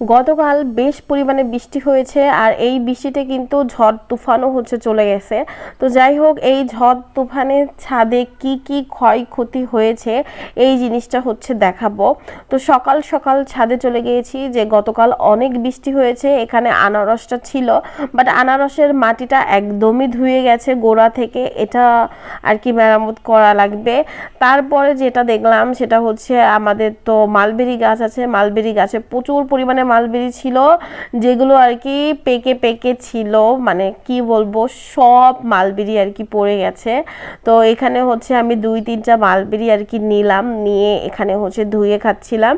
গতকাল বেশ পরিমাণে বৃষ্টি হয়েছে আর এই বৃষ্টিতে কিন্তু ঝড় তুফানও হচ্ছে চলে গেছে। তো যাই হোক, এই ঝড় তুফানের ছাদে কি কি ক্ষয়ক্ষতি হয়েছে এই জিনিসটা হচ্ছে দেখাবো। তো সকাল সকাল ছাদে চলে গিয়েছি যে গতকাল অনেক বৃষ্টি হয়েছে, এখানে আনারসটা ছিল বাট আনারসের মাটিটা একদমই ধুয়ে গেছে গোড়া থেকে। এটা আর কি মেরামত করা লাগবে। তারপরে যেটা দেখলাম সেটা হচ্ছে আমাদের তো মালবেরি গাছ আছে, মালবেরি গাছে প্রচুর পরিমাণে মালবেরি ছিল, যেগুলো আর কি পেকে পেকে ছিল মানে কি বলব, সব মালবেরি আর কি পড়ে গেছে। তো এখানে হচ্ছে আমি দুই তিনটা মালবেরি আর কি নিলাম, নিয়ে এখানে হচ্ছে ধুয়ে খাচ্ছিলাম।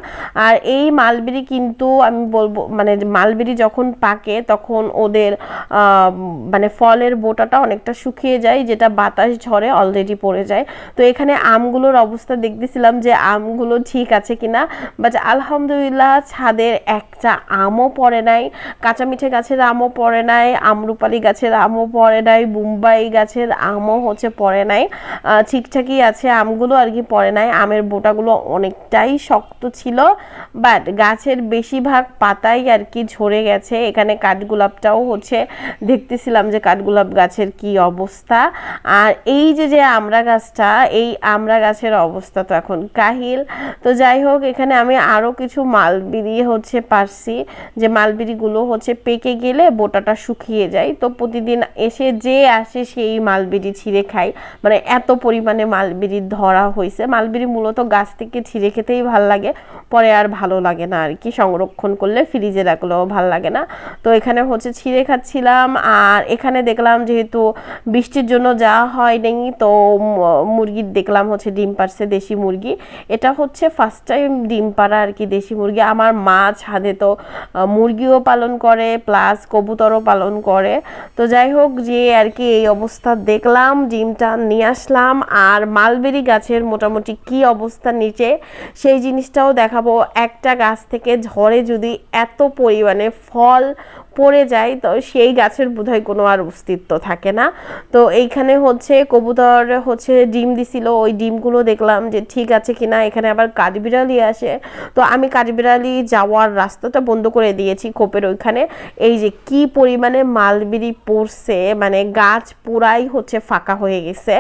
আর এই মালবেরি কিন্তু আমি বলব মানে মালবেরি যখন পাকে তখন ওদের মানে ফলের বোটাটা অনেকটা শুকিয়ে যায়, যেটা বাতাস ঝরে অলরেডি পড়ে যায়। তো এখানে আমগুলোর অবস্থা দেখতেছিলাম যে আমগুলো ঠিক আছে কিনা বাট আলহামদুলিল্লাহ ছাদের একটা আমও পড়ে নাই কাঁচা মিঠে গাছের আমও পড়ে নাই, আমরুপালি গাছের আমও পড়ে নাই, বুম্বাই গাছের আমও হচ্ছে পড়ে নাই ঠিকঠাকই আছে, আমগুলো আর কি পড়ে নাই, আমের বোটাগুলো অনেকটাই শক্ত ছিল, বাট গাছের বেশিরভাগ পাতাই আর কি ঝরে গেছে, এখানে কাঠগোলাপটাও হচ্ছে, দেখতেছিলাম যে কাঠগোলাপ গাছের কি অবস্থা, আর এই যে যে আমড়া গাছটা, এই আমড়া গাছের অবস্থা তো এখন কাহিল, তো যাই হোক, এখানে আমি আরও কিছু মাল মালবিরি হচ্ছে পারছি যে মালবিরিগুলো হচ্ছে পেকে গেলে বোটাটা শুকিয়ে যায়। তো প্রতিদিন এসে যে আসে সেই মালবিরি ছিঁড়ে খাই। মানে এত পরিমাণে মালবিরি ধরা হয়েছে। মালবিরি মূলত গাছ থেকে ছিঁড়ে খেতেই ভালো লাগে। পরে আর ভালো লাগে না আর কি। সংরক্ষণ করলে ফ্রিজে রাখলেও ভালো লাগে না। তো এখানে হচ্ছে ছিঁড়ে খাচ্ছিলাম। আর এখানে দেখলাম যেহেতু বৃষ্টির জন্য যাওয়া হয়নি, তো মুরগির দেখলাম হচ্ছে ডিম পারছে দেশি মুরগি। এটা হচ্ছে ফার্স্ট টাইম ডিম পাড়া আর কি দেশি মুরগি। আমার মা ছাদে তো মুরগিও পালন করে প্লাস কবুতরও পালন করে। তো যাই হোক যে আর কি এই অবস্থা দেখলাম, ডিমটা নিয়ে আসলাম। আর মালবেরি গাছের মোটামুটি কি অবস্থা নিচে, সেই জিনিসটাও দেখাবো। একটা গাছ থেকে ঝড়ে যদি এত পরিমাণে ফল পড়ে যায়, তো সেই গাছের বোধহয় কোনো আর অস্তিত্ব থাকে না। তো এইখানে হচ্ছে কবুতর হচ্ছে ডিম দিছিল, ওই ডিমগুলো দেখলাম যে ঠিক আছে কিনা, এখানে আবার কাঠবিড়ালি আসে। তো আমি কাঠবিড়ালি যাওয়ার রাস্তাটা বন্ধ করে দিয়েছি খোপের ওইখানে। এই যে কি পরিমাণে মালবেরি পড়ছে মানে গাছ পুরাই হচ্ছে ফাঁকা হয়ে গেছে।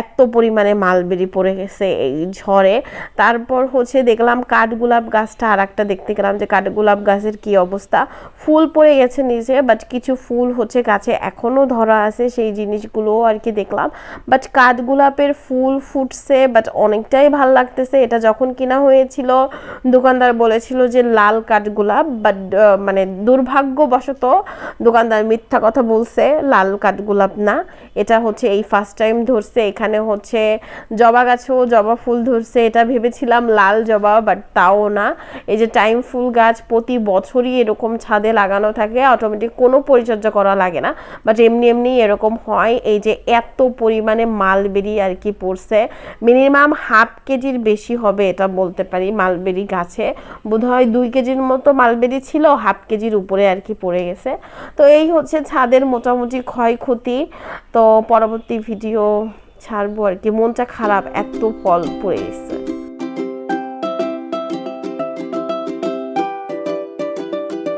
এত পরিমাণে মালবেরি পড়ে গেছে এই ঝড়ে। তারপর হচ্ছে দেখলাম কাঠগোলাপ গাছটা আর একটা দেখতে গেলাম যে কাঠগোলাপ গাছের কি অবস্থা। ফুল পড়ে গেছে নিচে বাট কিছু ফুল হচ্ছে গাছে এখনও ধরা আছে সেই জিনিসগুলো আর কি দেখলাম। বাট কাঠগোলাপের ফুল ফুটছে বাট অনেকটাই ভালো লাগতেছে। এটা যখন কিনা হয়েছিল, দোকানদার বলেছিল যে লাল কাঠগোলাপ বাট মানে দুর্ভাগ্যবশত দোকানদার মিথ্যা কথা বলছে, লাল কাঠগোলাপ না। এটা হচ্ছে এই ফার্স্ট টাইম ধরছে, এখানে হচ্ছে জবা গাছেও জবা ফুল ধরছে, এটা ভেবেছিলাম লাল জবা বাট তাও না। এই যে টাইম ফুল গাছ প্রতি বছরই এরকম ছাদে লাগানো থাকে অটোমেটিক কোনো পরিচর্যা করা লাগে না। বাট এমনি এমনি এরকম হয়, এই যে এত পরিমাণে মালবেরি আর কি পড়ছে মিনিমাম হাফ কেজির বেশি হবে এটা বলতে পারি মালবেরি গাছে। বোধহয় দুই কেজির মতো মালবেরি ছিল, হাফ কেজির উপরে আর কি পড়ে গেছে। তো এই হচ্ছে ছাদের মোটামুটি ক্ষয়ক্ষতি। তো পরবর্তী ভিডিও ছাড়বো আর কি মনটা খারাপ, এত ফল পড়ে গেছে।